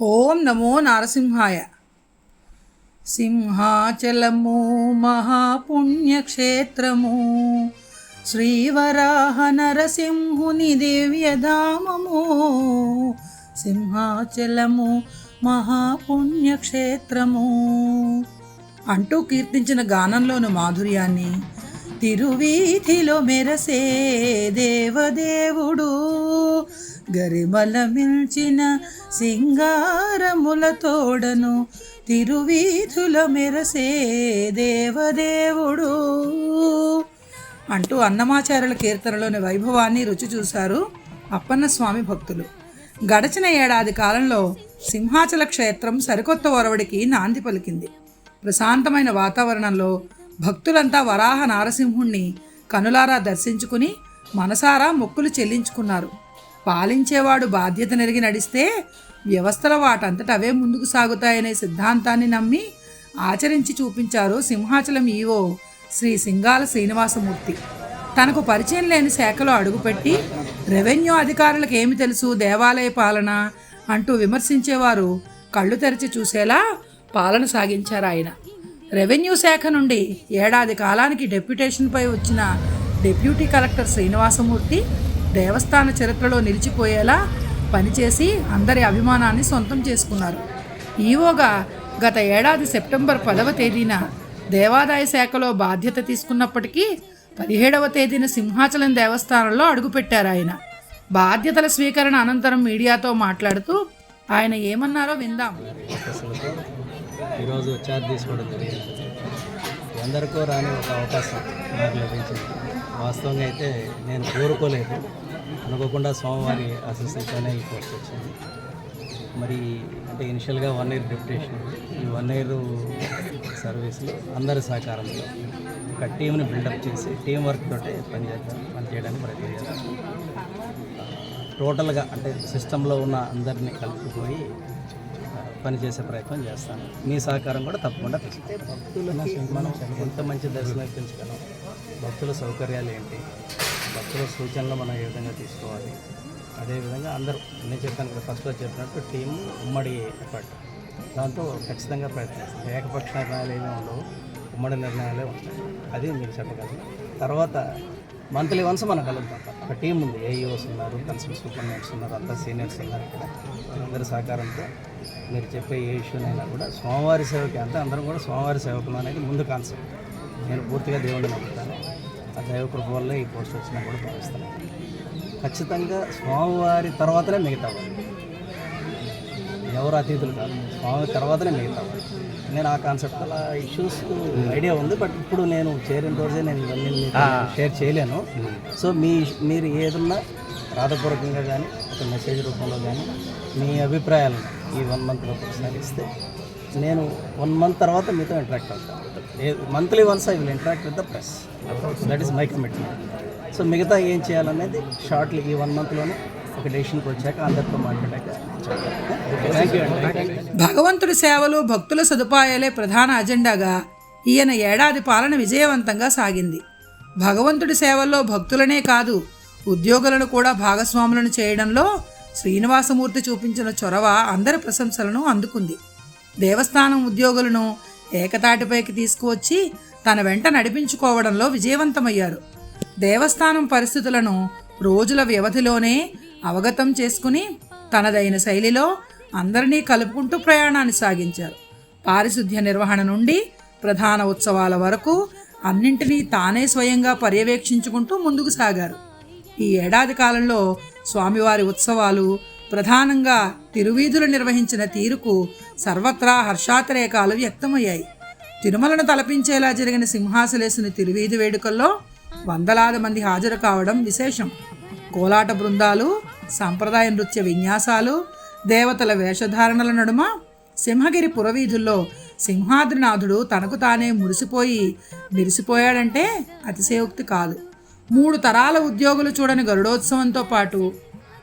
ఓం నమో నారసింహాయ. సింహాచలము మహాపుణ్యక్షేత్రము శ్రీవరాహ నరసింహుని దివ్యధామము సింహాచలము మహాపుణ్యక్షేత్రము అంటూ కీర్తించిన గానంలోని మాధుర్యాన్ని తిరువీధిలో మెరసే దేవదేవుడు. గరిమల మిల్చిన సింగారముల తోడను తిరువీధుల మెరసే దేవదేవుడు. అంటూ అన్నమాచారుల కీర్తనలోని వైభవాన్ని రుచి చూశారు అప్పన్న స్వామి భక్తులు. గడచిన ఏడాది కాలంలో సింహాచల క్షేత్రం సరికొత్త ఒరవడికి నాంది పలికింది. ప్రశాంతమైన వాతావరణంలో భక్తులంతా వరాహ నారసింహుణ్ణి కనులారా దర్శించుకుని మనసారా మొక్కులు చెల్లించుకున్నారు. పాలించేవాడు బాధ్యత నెరిగి నడిస్తే వ్యవస్థల వాటంతట అవే ముందుకు సాగుతాయనే సిద్ధాంతాన్ని నమ్మి ఆచరించి చూపించారు సింహాచలం ఈవో శ్రీ సింగాల శ్రీనివాసమూర్తి. తనకు పరిచయం లేని శాఖలో అడుగుపెట్టి రెవెన్యూ అధికారులకు ఏమి తెలుసు? దేవాలయ పాలన అంటూ విమర్శించేవారు కళ్ళు తెరిచి చూసేలా పాలన సాగించారు ఆయన. రెవెన్యూ శాఖ నుండి ఏడాది కాలానికి డెప్యుటేషన్పై వచ్చిన డిప్యూటీ కలెక్టర్ శ్రీనివాసమూర్తి దేవస్థాన చరిత్రలో నిలిచిపోయేలా పనిచేసి అందరి అభిమానాన్ని సొంతం చేసుకున్నారు. ఈవోగా గత ఏడాది సెప్టెంబర్ పదవ తేదీన దేవాదాయ శాఖలో బాధ్యత తీసుకున్నప్పటికీ పదిహేడవ తేదీన సింహాచలం దేవస్థానంలో అడుగుపెట్టారు ఆయన. బాధ్యతల స్వీకరణ అనంతరం మీడియాతో మాట్లాడుతూ ఆయన ఏమన్నారో విందాం. ఈరోజు చార్జ్ తీసుకోవడం జరిగింది. అందరికీ రాని ఒక అవకాశం నాకు లభించింది. వాస్తవంగా అయితే నేను కోరుకోలేదు. అనుకోకుండా స్వామివారి ఆశీస్సులతోనే ఈ పోస్ట్ వచ్చింది. మరి అంటే ఇనిషియల్గా వన్ ఇయర్ డిప్యుటేషన్ ఈ వన్ ఇయర్ సర్వీస్లో అందరి సహకారంతో ఒక టీంని బిల్డప్ చేసి టీం వర్క్ తోటే పనిచేద్దాం పనిచేయడానికి ప్రయత్నం చేస్తాం టోటల్గా అంటే సిస్టంలో ఉన్న అందరినీ కలుపుకుపోయి పనిచేసే ప్రయత్నం చేస్తాను. మీ సహకారం కూడా తప్పకుండా తీసుకుంటాం భక్తులని మనం ఎంత మంచి దర్శనం ఇప్పించగలం భక్తుల సౌకర్యాలు ఏంటి? భక్తుల సూచనలు మనం ఏ విధంగా తీసుకోవాలి? అదేవిధంగా అందరూ నేను చెప్పాను కదా ఫస్ట్లో చెప్పినట్టు టీం ఉమ్మడి ఎఫర్ట్ దాంతో ఖచ్చితంగా ప్రయత్నిస్తాం. ఏకపక్ష నిర్ణయాలు ఏమీ ఉండవు. ఉమ్మడి నిర్ణయాలే ఉంటాయి. అది మీరు చెప్పగలను తర్వాత మంత్లీ వన్స్ మనం కలుగుతాం ఒక టీం ఉంది ఏఈఓస్ ఉన్నారు కన్సల్ట్ సూపరింటెండెంట్స్ ఉన్నారు అంతా సీనియర్స్ ఉన్నారు ఇక్కడ. అందరి సహకారంతో మీరు చెప్పే ఏ ఇష్యూనైనా కూడా సోమవారి సేవకి అంతా అందరం కూడా సోమవారి సేవకులు అనేది ముందు కాన్సెప్ట్ నేను పూర్తిగా దేవుడిని నమ్ముతాను. ఆ దైవ కృప ఈ పోస్ట్ వచ్చినా కూడా భావిస్తాను ఖచ్చితంగా స్వామివారి తర్వాతనే మిగతా వాళ్ళు. ఎవరు అతిథులు కాదు. స్వామి తర్వాతనే మిగతా. నేను ఆ కాన్సెప్ట్ అలా ఇష్యూస్ ఐడియా ఉంది బట్ ఇప్పుడు నేను చేరిన రోజే నేను ఇవన్నీ మీతో షేర్ చేయలేను. సో మీ మీరు ఏదన్నా రాతపూర్వకంగా కానీ ఒక మెసేజ్ రూపంలో కానీ మీ అభిప్రాయాలను ఈ వన్ మంత్లో ఒకసారి ఇస్తే నేను వన్ మంత్ తర్వాత మీతో ఇంటరాక్ట్ అవుతాను. Monthly once I will interact with the press that is my commitment so మిగతా ఏం చేయాలనేది షార్ట్లీ ఈ వన్ మంత్లోనే ఒక డెసిషన్కి వచ్చాక అందరితో మాట్లాడాక భగవంతుడి సేవలు భక్తుల సదుపాయాలే ప్రధాన అజెండాగా ఈయన ఏడాది పాలన విజయవంతంగా సాగింది. భగవంతుడి సేవల్లో భక్తులనే కాదు ఉద్యోగులను కూడా భాగస్వాములను చేయడంలో శ్రీనివాసమూర్తి చూపించిన చొరవ అందరి ప్రశంసలను అందుకుంది. దేవస్థానం ఉద్యోగులను ఏకతాటిపైకి తీసుకువచ్చి తన వెంట నడిపించుకోవడంలో విజయవంతమయ్యారు. దేవస్థానం పరిస్థితులను రోజుల వ్యవధిలోనే అవగతం చేసుకుని తనదైన శైలిలో అందరినీ కలుపుకుంటూ ప్రయాణాన్ని సాగించారు. పారిశుద్ధ్య నిర్వహణ నుండి ప్రధాన ఉత్సవాల వరకు అన్నింటినీ తానే స్వయంగా పర్యవేక్షించుకుంటూ ముందుకు సాగారు. ఈ ఏడాది కాలంలో స్వామివారి ఉత్సవాలు ప్రధానంగా తిరువీధులు నిర్వహించిన తీరుకు సర్వత్రా హర్షాతిరేకాలు వ్యక్తమయ్యాయి. తిరుమలను తలపించేలా జరిగిన సింహాసలేసుని తిరువీధి వేడుకల్లో వందలాది మంది హాజరు కావడం విశేషం. కోలాట బృందాలు సాంప్రదాయ నృత్య విన్యాసాలు దేవతల వేషధారణల నడుమ సింహగిరి పురవీధుల్లో సింహాద్రినాథుడు తనకు తానే మురిసిపోయి మెరిసిపోయాడంటే అతిశయోక్తి కాదు. మూడు తరాల ఉద్యోగులు చూడని గరుడోత్సవంతో పాటు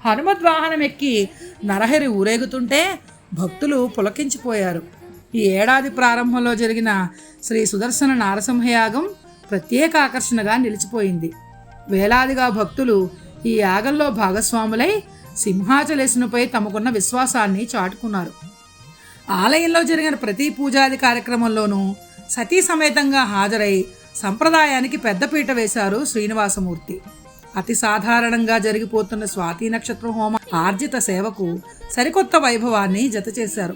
హనుమద్వాహనం ఎక్కి నరహరి ఊరేగుతుంటే భక్తులు పులకించిపోయారు. ఈ ఏడాది ప్రారంభంలో జరిగిన శ్రీ సుదర్శన నారసింహయాగం ప్రత్యేక ఆకర్షణగా నిలిచిపోయింది. వేలాదిగా భక్తులు ఈ యాగంలో భాగస్వాములై సింహాచలేసునిపై తమకున్న విశ్వాసాన్ని చాటుకున్నారు. ఆలయంలో జరిగిన ప్రతి పూజాది కార్యక్రమంలోనూ సతీ సమేతంగా హాజరై సంప్రదాయానికి పెద్దపీట వేశారు శ్రీనివాసమూర్తి. అతి సాధారణంగా జరిగిపోతున్న స్వాతి నక్షత్ర హోమ ఆర్జిత సేవకు సరికొత్త వైభవాన్ని జత చేశారు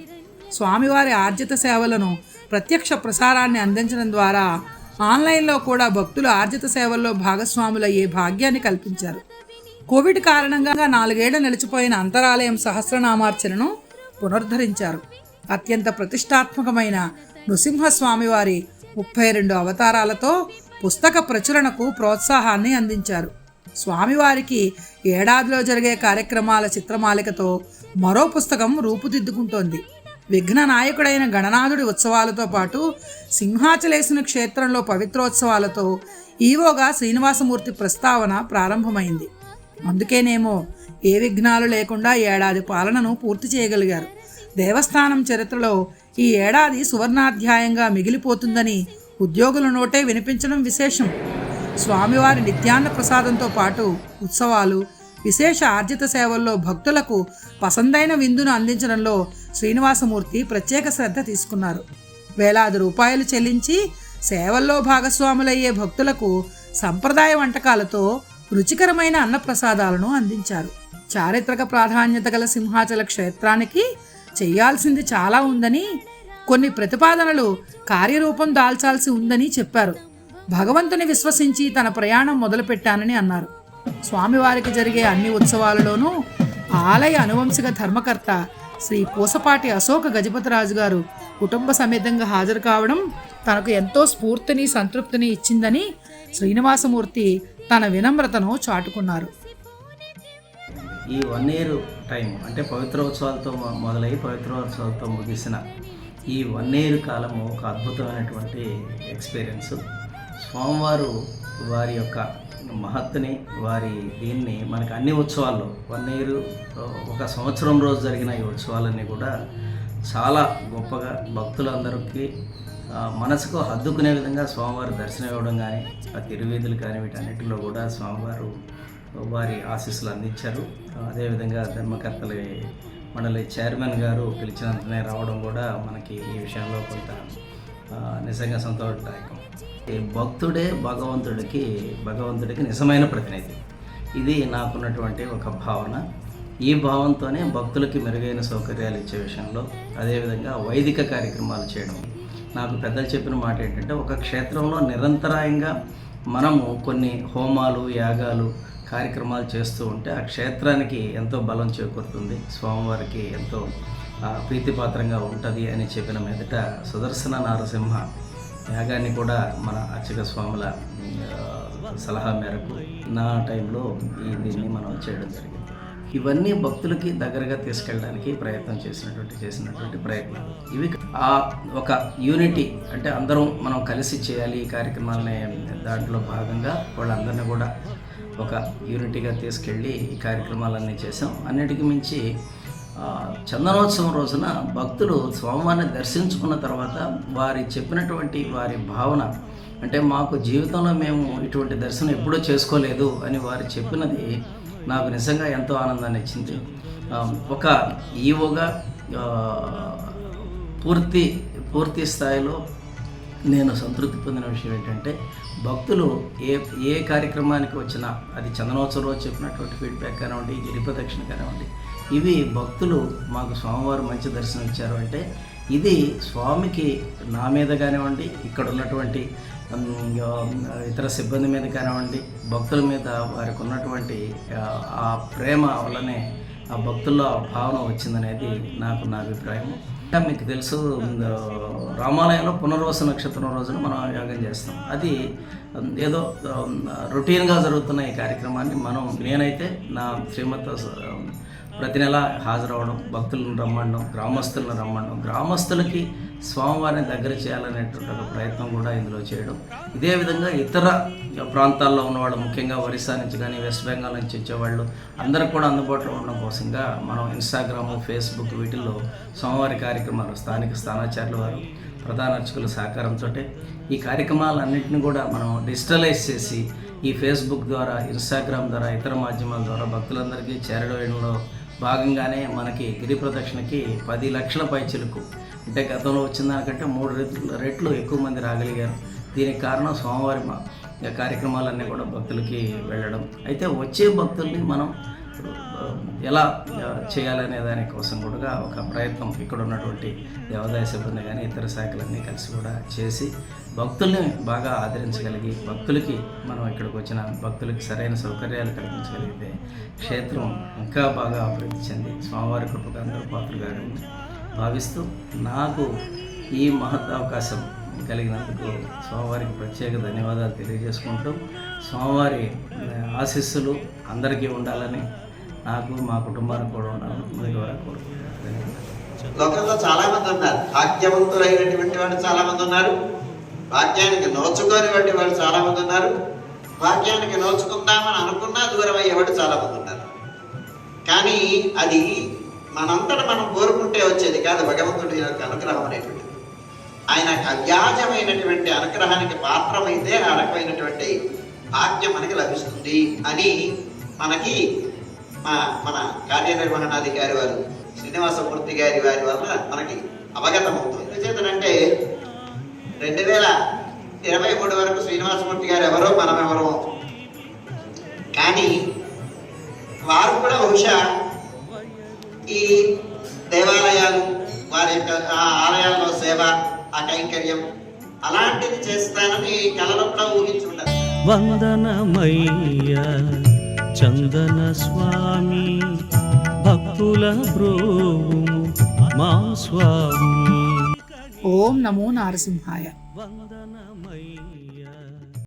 స్వామివారి ఆర్జిత సేవలను ప్రత్యక్ష ప్రసారాన్ని అందించడం ద్వారా ఆన్లైన్లో కూడా భక్తులు ఆర్జిత సేవల్లో భాగస్వాములయ్యే భాగ్యాన్ని కల్పించారు. కోవిడ్ కారణంగా నాలుగేళ్ళ నిలిచిపోయిన అంతరాలయం సహస్రనామార్చనను పునరుద్ధరించారు. అత్యంత ప్రతిష్టాత్మకమైన నృసింహస్వామివారి ముప్పై రెండు అవతారాలతో పుస్తక ప్రచురణకు ప్రోత్సాహాన్ని అందించారు. స్వామివారికి ఏడాదిలో జరిగే కార్యక్రమాల చిత్రమాలికతో మరో పుస్తకం రూపుదిద్దుకుంటోంది. విఘ్న నాయకుడైన గణనాథుడి ఉత్సవాలతో పాటు సింహాచలేసిన క్షేత్రంలో పవిత్రోత్సవాలతో ఈవోగా శ్రీనివాసమూర్తి ప్రస్తావన ప్రారంభమైంది. అందుకేనేమో ఏ విఘ్నాలు లేకుండా ఏడాది పాలనను పూర్తి చేయగలిగారు. దేవస్థానం చరిత్రలో ఈ ఏడాది సువర్ణాధ్యాయంగా మిగిలిపోతుందని ఉద్యోగుల నోటే వినిపించడం విశేషం. స్వామివారి నిత్యాన్న ప్రసాదంతో పాటు ఉత్సవాలు విశేష ఆర్జిత సేవల్లో భక్తులకు పసందైన విందును అందించడంలో శ్రీనివాసమూర్తి ప్రత్యేక శ్రద్ధ తీసుకున్నారు. వేలాది రూపాయలు చెల్లించి సేవల్లో భాగస్వాములయ్యే భక్తులకు సంప్రదాయ వంటకాలతో రుచికరమైన అన్నప్రసాదాలను అందించారు. చారిత్రక ప్రాధాన్యత గల సింహాచల క్షేత్రానికి చేయాల్సింది చాలా ఉందని కొన్ని ప్రతిపాదనలు కార్యరూపం దాల్చాల్సి ఉందని చెప్పారు. భగవంతుని విశ్వసించి తన ప్రయాణం మొదలుపెట్టానని అన్నారు. స్వామివారికి జరిగే అన్ని ఉత్సవాలలోనూ ఆలయ అనువంశిక ధర్మకర్త శ్రీ పూసపాటి అశోక గజపతిరాజు గారు కుటుంబ సమేతంగా హాజరు కావడం తనకు ఎంతో స్ఫూర్తిని సంతృప్తిని ఇచ్చిందని శ్రీనివాసమూర్తి తన వినమ్రతను చాటుకున్నారు. ఈ వన్ ఇయర్ టైం అంటే పవిత్రోత్సవాలతో మొదలై పవిత్రోత్సవాలతో ముగిసిన ఈ వన్ ఇయర్ కాలము ఒక అద్భుతమైనటువంటి ఎక్స్పీరియన్స్. స్వామివారు వారి యొక్క మహత్తుని వారి దీన్ని మనకు అన్ని ఉత్సవాల్లో వన్ ఇయర్ ఒక సంవత్సరం రోజు జరిగిన ఈ ఉత్సవాలన్నీ కూడా చాలా గొప్పగా భక్తులందరికీ మనసుకు హద్దుకునే విధంగా స్వామివారి దర్శనం ఇవ్వడం కానీ ఆ తిరువీధులు కానీ వీటన్నిటిలో కూడా స్వామివారు వారి ఆశీస్సులు అందించారు. అదేవిధంగా ధర్మకర్తలు మనల్ని చైర్మన్ గారు పిలిచినంతనే రావడం కూడా మనకి ఈ విషయంలో కొంత నిజంగా సంతోషదాయకం. ఈ భక్తుడే భగవంతుడికి భగవంతుడికి నిజమైన ప్రతినిధి. ఇది నాకున్నటువంటి ఒక భావన. ఈ భావంతోనే భక్తులకి మెరుగైన సౌకర్యాలు ఇచ్చే విషయంలో అదేవిధంగా వైదిక కార్యక్రమాలు చేయడం. నాకు పెద్దలు చెప్పిన మాట ఏంటంటే ఒక క్షేత్రంలో నిరంతరాయంగా మనము కొన్ని హోమాలు యాగాలు కార్యక్రమాలు చేస్తూ ఉంటే ఆ క్షేత్రానికి ఎంతో బలం చేకూరుతుంది. స్వామివారికి ఎంతో ప్రీతిపాత్రంగా ఉంటుంది అని చెప్పిన మీదట సుదర్శన నారసింహ యాగాన్ని కూడా మన అర్చక స్వాముల సలహా మేరకు నా టైంలో ఈ దీన్ని మనం చేయడం జరిగింది. ఇవన్నీ భక్తులకి దగ్గరగా తీసుకెళ్ళడానికి ప్రయత్నం చేసినటువంటి చేసినటువంటి ప్రయత్నాలు. ఇవి ఆ ఒక యూనిటీ అంటే అందరం మనం కలిసి చేయాలి ఈ కార్యక్రమాలని దాంట్లో భాగంగా వాళ్ళందరినీ కూడా ఒక యూనిటీగా తీసుకెళ్ళి ఈ కార్యక్రమాలన్నీ చేసాం అన్నిటికీ మించి చందనోత్సవం రోజున భక్తులు స్వామివారిని దర్శించుకున్న తర్వాత వారి చెప్పినటువంటి వారి భావన అంటే మాకు జీవితంలో మేము ఇటువంటి దర్శనం ఎప్పుడూ చేసుకోలేదు అని వారు చెప్పినది నాకు నిజంగా ఎంతో ఆనందాన్ని ఇచ్చింది. ఒక ఈవోగా పూర్తి పూర్తి స్థాయిలో నేను సంతృప్తి పొందిన విషయం ఏంటంటే భక్తులు ఏ ఏ కార్యక్రమానికి వచ్చినా అది చందనోత్సవం రోజు చెప్పినటువంటి ఫీడ్బ్యాక్ కానివ్వండి గిరిప్రదక్షిణ కానివ్వండి ఇవి భక్తులు మాకు స్వామివారు మంచి దర్శనం ఇచ్చారు అంటే ఇది స్వామికి నా మీద కానివ్వండి ఇక్కడ ఉన్నటువంటి ఇతర సిబ్బంది మీద కానివ్వండి భక్తుల మీద వారికి ఉన్నటువంటి ఆ, ప్రేమ వల్లనే ఆ భక్తుల్లో ఆ భావన వచ్చిందనేది నాకు నా అభిప్రాయం మీకు తెలుసు రామాలయంలో పునర్వస నక్షత్రం రోజున మనం యాగం చేస్తాం. అది ఏదో రొటీన్గా జరుగుతున్న ఈ కార్యక్రమాన్ని మనం నేనైతే నా శ్రీమత ప్రతి నెల హాజరవడం భక్తులను రమ్మడం గ్రామస్తులను రమ్మడం గ్రామస్తులకి స్వామివారిని దగ్గర చేయాలనేటువంటి ఒక ప్రయత్నం కూడా ఇందులో చేయడం. ఇదే విధంగా ఇతర ప్రాంతాల్లో ఉన్నవాళ్ళు ముఖ్యంగా ఒరిస్సా నుంచి కానీ వెస్ట్ బెంగాల్ నుంచి వచ్చేవాళ్ళు అందరూ కూడా అందుబాటులో ఉండడం కోసంగా మనం ఇన్స్టాగ్రామ్ ఫేస్బుక్ వీటిల్లో స్వామివారి కార్యక్రమాలు స్థానిక స్థానాచార్యుల వారు ప్రధాన అర్చకుల సహకారంతో ఈ కార్యక్రమాలన్నింటినీ కూడా మనం డిజిటలైజ్ చేసి ఈ ఫేస్బుక్ ద్వారా ఇన్స్టాగ్రామ్ ద్వారా ఇతర మాధ్యమాల ద్వారా భక్తులందరికీ చేరడంలో భాగంగానే మనకి గిరి ప్రదక్షిణకి పది లక్షల పైచిలకు అంటే గతంలో వచ్చిన దానికంటే మూడు రెట్లు రెట్లు ఎక్కువ మంది రాగలిగారు. దీనికి కారణం స్వామివారి కార్యక్రమాలన్నీ కూడా భక్తులకి వెళ్ళడం. అయితే వచ్చే భక్తుల్ని మనం ఎలా చేయాలనే దానికోసం కూడా ఒక ప్రయత్నం ఇక్కడ ఉన్నటువంటి దేవాదాయ సిబ్బంది కానీ ఇతర శాఖలన్నీ కలిసి కూడా చేసి భక్తుల్ని బాగా ఆదరించగలిగి భక్తులకి మనం ఇక్కడికి వచ్చిన భక్తులకి సరైన సౌకర్యాలు కల్పించగలిగితే క్షేత్రం ఇంకా బాగా అభివృద్ధి చెంది. స్వామివారి కృపకు అందరూ పాత్రగారని భావిస్తూ నాకు ఈ మహత్ అవకాశం కలిగినందుకు స్వామివారికి ప్రత్యేక ధన్యవాదాలు తెలియజేసుకుంటూ స్వామివారి ఆశీస్సులు అందరికీ ఉండాలని నాకు మా కుటుంబానికి కూడా ఉండాలని మీ ద్వారా కోరుకుంటున్నాను లోకంలో చాలా మంది ఉన్నారు. భాగ్యవంతులైనటువంటి వాళ్ళు చాలా మంది ఉన్నారు. భాగ్యానికి నోచుకోనివంటి వాళ్ళు చాలా మంది ఉన్నారు. భాగ్యానికి నోచుకుందామని అనుకున్నా దూరం అయ్యేవాడు చాలా మంది ఉన్నారు. కానీ అది మనంతట మనం కోరుకుంటే వచ్చేది కాదు భగవంతుడి యొక్క అనుగ్రహం అనేటువంటిది. ఆయన అవ్యాజమైనటువంటి అనుగ్రహానికి పాత్రమైతే ఆ రకమైనటువంటి భాగ్యం మనకి లభిస్తుంది అని మనకి మా మన కార్యనిర్వహణాధికారి వారు శ్రీనివాసమూర్తి గారి వారి వల్ల మనకి అవగతం అవుతుంది. ఎందుచేతనంటే రెండు వేల ఇరవై మూడు వరకు శ్రీనివాసమూర్తి గారు ఎవరో మనం ఎవరో కానీ వారు కూడా బహుశా ఈ దేవాలయాలు వారి యొక్క ఆ ఆలయాల్లో సేవ ఆ కైంకర్యం అలాంటిది చేస్తానని కలలో కూడా ఊహించుంటారు వందనమయ్యా. చందన స్వామి భక్తుల బ్రోవుము మా స్వామి. ఓం నమో నారసింహాయ.